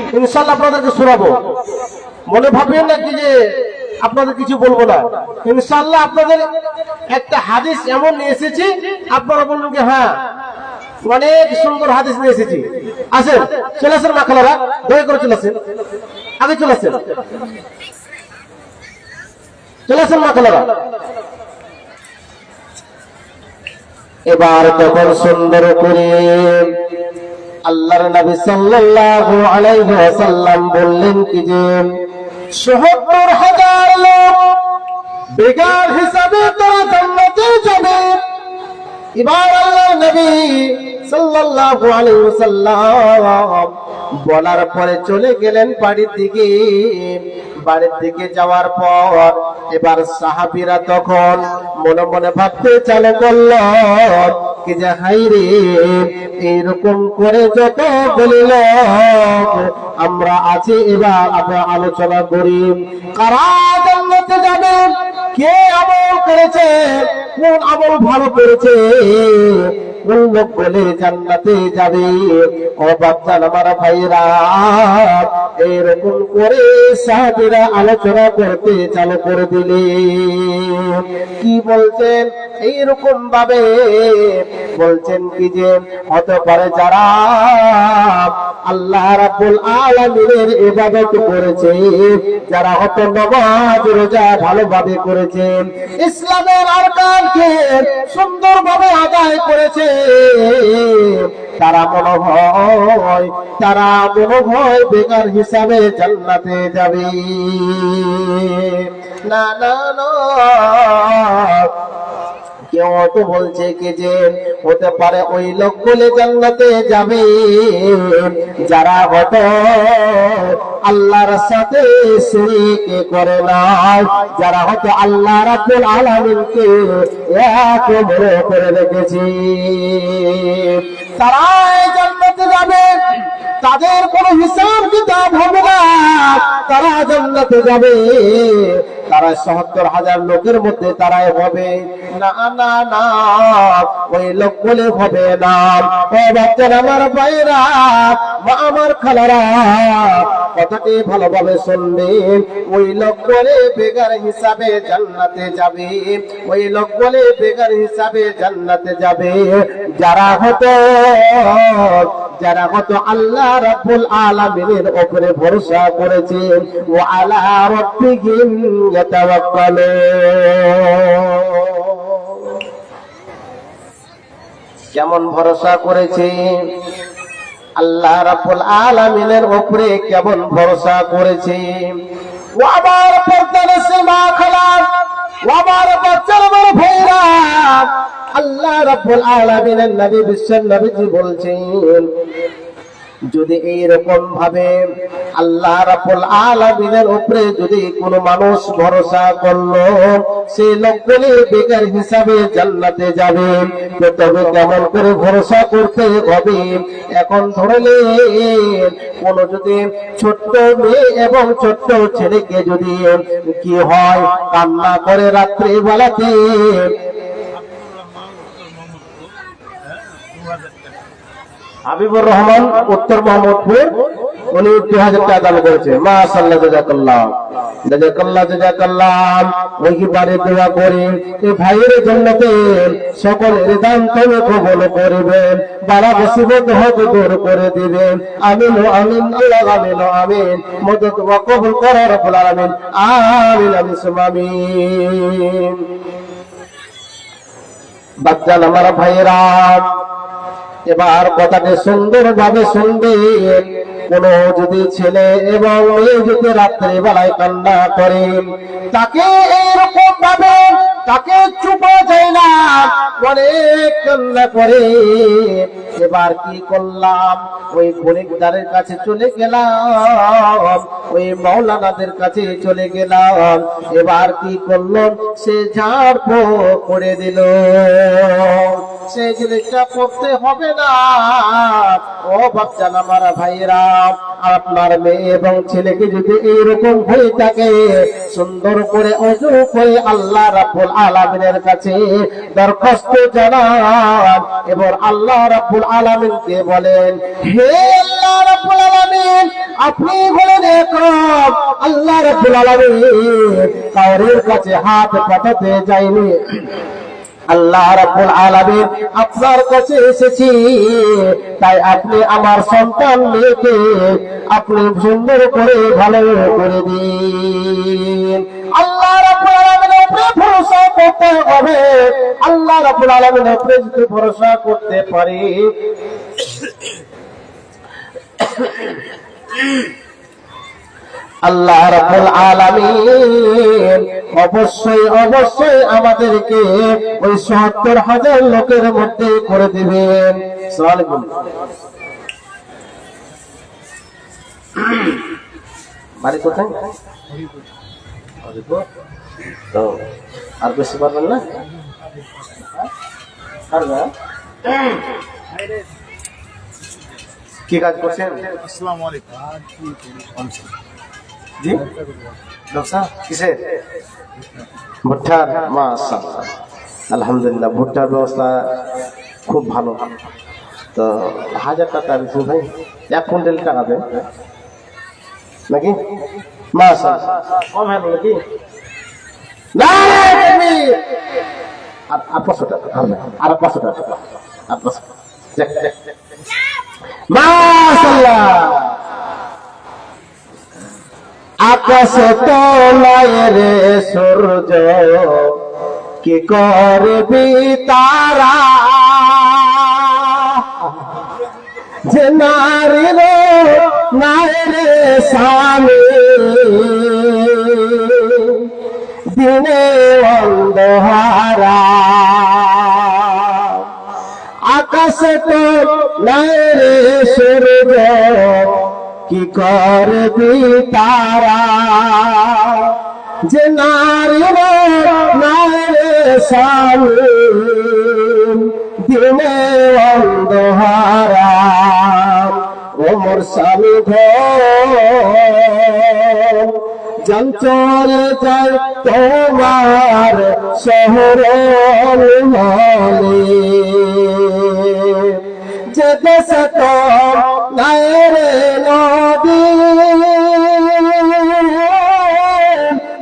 ইনশাল্লাহ আপনাদেরকে শোনাবো। মনে ভাববেন না কি যে আপনাদের কিছু বলব না? ইনশাল্লাহ আপনাদের একটা হাদিস এমন নিয়ে এসেছি, আপনারা বলবেন কি হ্যাঁ অনেক সুন্দর হাদিস নিয়ে এসেছি। আসেন, চলে আসেন মাখালারা, দয়া করে চলে আসেন। আগে চলে আসেন। চলে আসেন মাখালারা। এবার তখন সুন্দর করে আল্লাহর নবী সাল্লাল্লাহু আলাইহি ওয়াসাল্লাম বললেন কি যে ৭০ হাজার লোক বেগার হিসাবে তারা জান্নাতে যাবে। এবার আল্লাহর নবী সাল্লাল্লাহু আলাইহি ওয়াসাল্লাম বলার পরে চলে গেলেন বাড়ির দিকে। বাড়ির দিকে যাওয়ার পর এবার সাহাবীরা তখন মনে মনে ভাবতে চালু করল কি যে হাই রে, এইরকম করে যত বলিল আমরা আছি এবার আমরা আলোচনা করি। কারা জান্নাতে যাবে? কে আমল করেছে? কোন আমল ভালো করেছে? কোন লোক যাবে? ও বাচ্চান আমার ভাইরা এরকম করে সাহাবিরা আলোচনা করতে চালু করে দিলে। কি বলছেন? এইরকম ভাবে বলছেন কি যে হতে পারে যারা আল্লাহ রাব্বুল আলামিনের ইবাদত করেছে, যারা হত নামাজ, রোজা ভালোভাবে করেছে, ইসলামের আরকানকে সুন্দরভাবে আদায় করেছে তারা মনে হয় তারা মনে হয় বেকার হিসাবে জান্নাতে যাবে। না না না। কেউ তো বলছে কি যে, হতে পারে ওই লোক লোকগুলি জান্নাতে যাবে। যারা হত, আল্লাহর সাথে শরীক করে না যারা হয়তো আল্লাহ রাব্বুল আলামিনকে এক বড় করে রেখেছে। তারাই জান্নাতে যাবে। তাদের কোনো হিসাব কিতাব হবে না। তারা জান্নাতে যাবে। তারা সত্তর হাজার লোকের মধ্যে তারাই হবে। না না না, ওই লোক বলে হবে না। ও বাচ্চারা, আমার বাইরা আমার খালারা, কথাটি ভালোভাবে শুনবেন। ওই লোক বলে বেগার হিসাবে জান্নাতে যাবে। ওই লোক বলে বেগার হিসাবে জান্নাতে যাবে। যারা হতো যারা হতো আল্লাহ রাব্বুল আলামিনের উপরে ভরসা করেছে ও আলা রাব্বিহিম কেমন ভরসা করেছে? আল্লাহ রাব্বুল আলামিনের উপরে কেমন ভরসা করেছে। আল্লাহ রাব্বুল আলামিনের নবী বিশ্বের নবীজি বলছেন যদি এইরকম ভাবে আল্লাহ রাব্বুল আলামিনের উপরে যদি কোন মানুষ ভরসা করল সেই লোকগুলি বেকার হিসাবে জান্নাতে যাবে। তবে কেমন করে ভরসা করতে হবে? এখন ধরলে কোন যদি ছোট্ট মেয়ে এবং ছোট্ট ছেলেকে যদি কি হয়, কান্না করে রাত্রে বেলাতে হাবিবুর রহমান, উত্তর মোহাম্মদপুর উনি দু হাজার টাকা দান করেছে। মা সাল্লাহ জাজাকাল্লাহ জাজাকাল্লাহ। কি বাড়ি দোয়া করি এই ভাইয়ের জন্যতে সকলের দান তুমি কবল করিবেন, বাড়া মুসিবত হতে দূর করে দিবেন। আমিন ও আমিন, আল্লাহ আমিন আমিন। মদত ওয়া কবুল করার আলামিন। আমিন আমিন, সুম্মা আমিন। বাচ্চান আমার ভাইয়েরা এবার কথাটি সুন্দর ভাবে শুনবে। কোন যদি ছেলে এবং মেয়ে যদি রাত্রে বেলায় কান্না করে, তাকে এরকম ভাবে তাকে চুপা যায় না, অনেক কান্না করে। এবার কি করলাম? ওই খরিকদারের কাছে চলে গেলাম, ওই মাওলানাদের কাছে চলে গেলাম। এবার কি করলাম সে ঝাড় করে দিল। সেই জিনিসটা করতে হবে না। ও আমার ভাইরা আপনার মেয়ে এবং ছেলেকে যদি এইরকম হয়ে থাকে, সুন্দর করে অজু করে আল্লাহ রাব্বুল আলামিনের কাছে দরখাস্ত জানান। এবার আল্লাহ বলেন, হে আল্লাহ রাব্বুল আলামিন, আপনি বলেন আল্লাহ রাব্বুল আলামিন কাউরের কাছে হাত পাঠাতে যায়নি। আল্লাহ রাব্বুল আলামিন আপনার কাছে এসেছি। তাই আপনি আমার সন্তান মেয়েকে আপনি সুন্দর করে, ভালো করে দিন। আল্লাহ রাব্বুল আলামিনের উপরে ভরসা করতে হবে। আল্লাহ রাব্বুল আলামিনের উপরে যদি ভরসা করতে পারি আল্লাহ রাব্বুল আলামিন অবশ্যই অবশ্যই আমাদেরকে ওই সত্তর হাজার লোকের মধ্যে করে দিবেন। আলাইকুম। কোথায়? তো, আর বেশি পারবেন না? কি কাজ করছেন? আসসালামু আলাইকুম। জি? ব্যবসা কিসের? ভুট্টার মাশাআল্লাহ আলহামদুলিল্লাহ ভুট্টার ব্যবস্থা খুব ভালো। তো হাজার টাকা দিচ্ছেন ভাই এক কুইন্টাল টাকা দেন। নাকি? মাশাআল্লাহ কম হলো নাকি না! আর আর পাঁচশো টাকা আর পাঁচশো টাকা। আর পাঁচশো যাক, আকাশ তলায় রে সূর্য। কি করবি তারা? যে নারী রে নাই রে স্বামী। দিনে অন্ধহারা। আকাশে তো নাই রে সূর্য। কি করবি তারা? যে নারী রে নাই রে স্বামী দিনে অন্ধহারা। ওমর স্বামী ঘর চঞ্চল যায় তোমার শহর হলে যে দেশ তো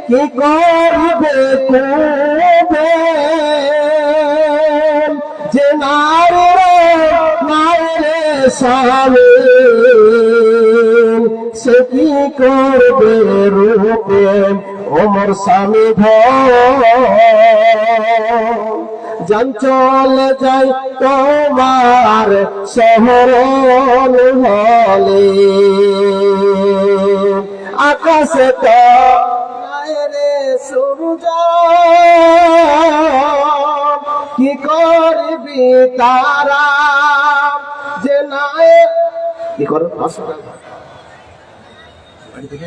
কি করবে কুবে যে নারী রে নাই স্বামী, সে কি করবে রূপে? ওমর স্বামী যান চলে যাই তোমার শহর হলে আকাশে তো সূর্য কি করবি তারা যে নাই? কি করো? বাড়ি থেকে।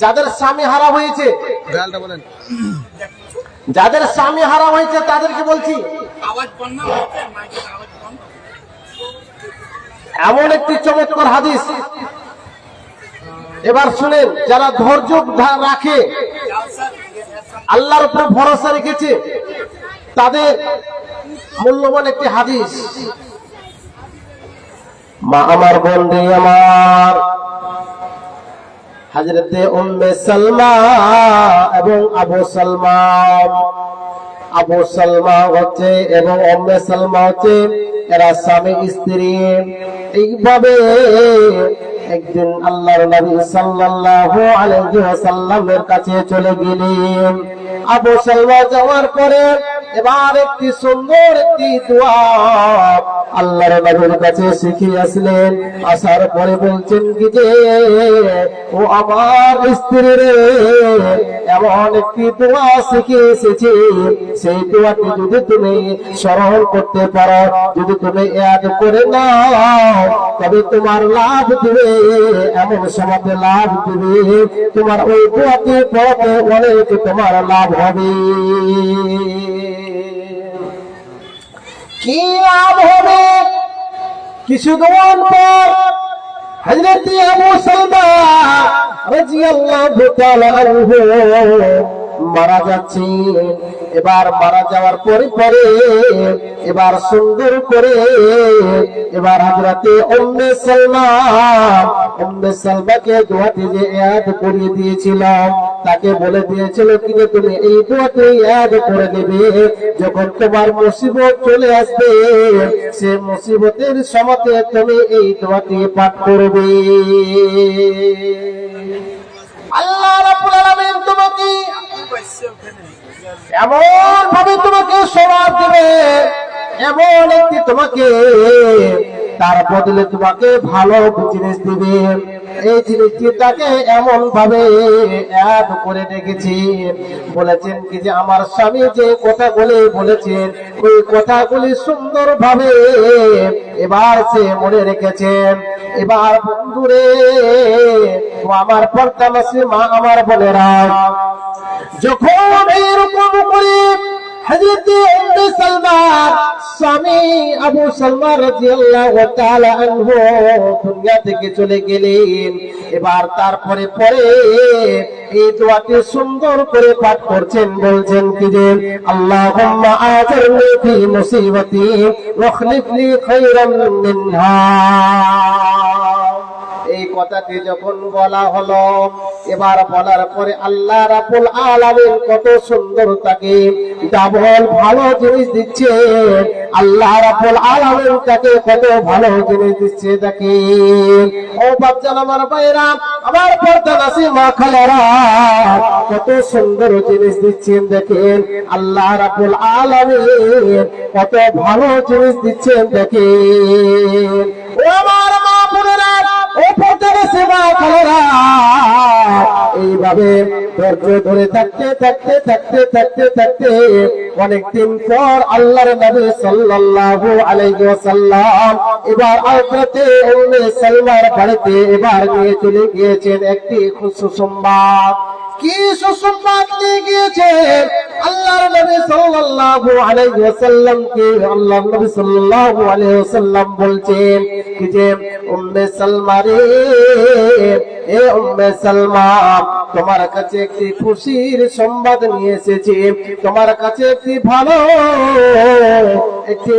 যাদের স্বামী হারা হয়েছে যাদের স্বামী হারা হয়েছে তাদেরকে বলছি এমন একটি চমৎকার হাদিস। এবার শুনেন যারা ধৈর্য রাখে আল্লাহর উপরে ভরসা রেখেছে তাদের মূল্যবান একটি হাদিস। মা আমার বন্ধু আমার হাজরতে উম্মে সালমা এবং আবু সালমা। আবু সালমা হচ্ছে এবং উম্মে সালমা হচ্ছে এরা স্বামী, স্ত্রী। এইভাবে একদিন আল্লাহর নবী সাল্লাল্লাহু আলাইহি ওয়াসাল্লামের কাছে চলে গেলেন। আবু সালমা যাওয়ার পরে এবার একটি সুন্দর একটি দোয়া আল্লাহর নবীর কাছে শিখে আসলেন আসার পরে বলছেন কি যে, ও আমার স্ত্রী রে, এমন একটি দোয়া শিখে এসেছি, সেই দোয়াটি যদি তুমি স্মরণ করতে পারো, যদি তুমি এক করে নাও, তবে তোমার লাভ দিবে, এমন সমাজে লাভ দিবে, তোমার ওই দোয়াটি পড়তে অনেক তোমার লাভ হবে। কি লাভ হবে। কিছুক্ষণ পর হজরত আবু সালমা রাদিয়াল্লাহু তাআলা আনহু মারা যাচ্ছে। এবার মারা যাওয়ার পরে পরে, এবার সুন্দর করে, এবার হাজরাতে উম্মে সালমা, উম্মে সালমাকে দোয়াটি যে ইয়াদ করিয়ে দিয়েছিলাম। তাকে বলে দিয়েছিল, কি যে তুমি এই দোয়াটি ইয়াদ করে নেবে? যখন তোমার মুসিবত চলে আসবে, সে মুসিবতের সময়তে তুমি এই দোয়াটি পাঠ করবে। দিবে তার বদলে তোমাকে ভালো জিনিস দিবে। এই জিনিসটি তাকে এমন ভাবে অ্যাড করে রেখেছি। বলেছেন কি যে, আমার স্বামী যে কথাগুলি বলেছেন, ওই কথাগুলি সুন্দর ভাবে এবার সে মনে রেখেছেন। এবার বন্ধুরে আমার পর্দামাসি মা, আমার বোনেরা, যখন এরকম করে উম্মে সালমান স্বামী আবু সালমা রাদিয়াল্লাহু তাআলা আনহু দুনিয়া থেকে চলে গেলেন। এবার তারপরে পরে এই দোয়াটি সুন্দর করে পাঠ করছেন, বলছেন কি যে, আল্লাহুম্মা আজরনি ফি মুসিবতি ওয়াখলিফ খায়রাম মিনহা। এই কথাটি যখন বলা হলো, এবার বলার পরে আল্লাহ রাবুল আলামিন কত সুন্দর তাকে ডাবল ভালো জিনিস দিচ্ছে। আল্লাহ রাবুল আলামিন তাকে কত ভালো জিনিস দিচ্ছে তাকে ও বাচ্চান আমার ভাইরা আমার পর্দা নাসি মা খালারা, কত সুন্দর জিনিস দিচ্ছেন দেখেন। আল্লাহ রাবুল আলামিন কত ভালো জিনিস দিচ্ছেন দেখেন। এইভাবে ধৈর্য ধরে থাকতে থাকতে থাকতে থাকতে থাকতে অনেকদিন পর আল্লাহর নবী সাল্লাল্লাহু আলাইহি ওয়াসাল্লাম এবার আওতাতে উম্মে সালমার বাড়িতে এবার নিয়ে চলে গিয়েছেন একটি সুসংবাদ কি সুসংবাদ নিয়ে গিয়েছেন? আল্লাহর নবী সাল্লাল্লাহু আলাইহি ওয়াসাল্লাম কে আল্লাহর নবী সাল্লাল্লাহু আলাইহি ওয়াসাল্লাম বলছেন যে, উম্মে সালমা রে, এ উম্মে সালমা, তোমার কাছে একটি খুশির সংবাদ নিয়ে এসেছি। তোমার কাছে একটি ভালো, একটি